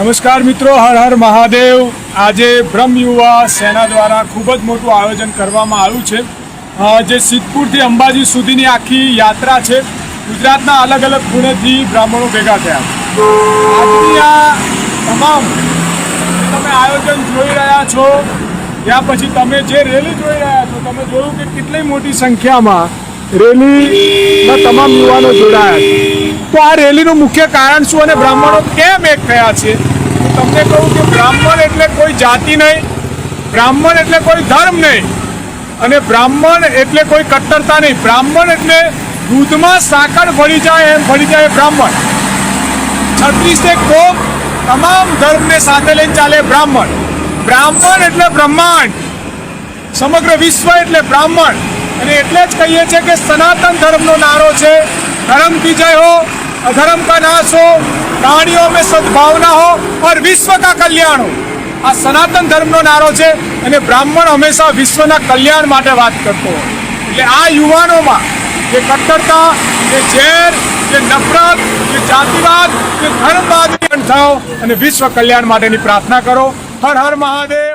નમસ્કાર મિત્રો, હર હર મહાદેવ. આજે બ્રહ્મ યુવા સેના દ્વારા ખૂબ જ મોટું આયોજન કરવામાં આવ્યું છે. જે સિદ્ધપુરથી અંબાજી સુધીની આખી યાત્રા છે. ગુજરાતના અલગ અલગ ખૂણેથી બ્રાહ્મણો ભેગા થયા આજની આ તમામ તમે આયોજન જોઈ રહ્યા છો, ત્યાં પછી તમે જે રેલી જોઈ રહ્યા છો, તમે જોયું કે કેટલી મોટી સંખ્યામાં રેલીમાં તમામ યુવાનો જોડાયા છે. તો આ રેલીનું મુખ્ય કારણ શું અને બ્રાહ્મણો કેમ એક થયા છે? તમને કહું કે બ્રાહ્મણ એટલે કોઈ જાતિ નહીં, બ્રાહ્મણ એટલે કોઈ ધર્મ નહીં અને બ્રાહ્મણ એટલે કોઈ કટ્ટરતા નહીં. બ્રાહ્મણ એટલે દૂધમાં સાકર ભળી જાય એમ ભળી જાય બ્રાહ્મણ. છત્રીસે કોક તમામ ધર્મને સાથે લઈને ચાલે બ્રાહ્મણ. બ્રાહ્મણ એટલે બ્રહ્માંડ. સમગ્ર વિશ્વ એટલે બ્રાહ્મણ. અને એટલે જ કહીએ છીએ કે સનાતન ધર્મનો નારો છે. ધર્મ વિજય હો, અધર્મ કા નાશ હો, પ્રાણીઓ મેં સદભાવના હો ઓર વિશ્વ કા કલ્યાણ હો. આ સનાતન ધર્મનો નારો છે અને બ્રાહ્મણ હંમેશા વિશ્વના કલ્યાણ માટે વાત કરતો એટલે આ યુવાનોમાં જે કટ્ટરતા, જે ઝેર, જે નફરત, જે જાતિવાદ, જે ધર્મવાદ થાવ અને વિશ્વ કલ્યાણ માટેની પ્રાર્થના કરો. હર હર મહાદેવ.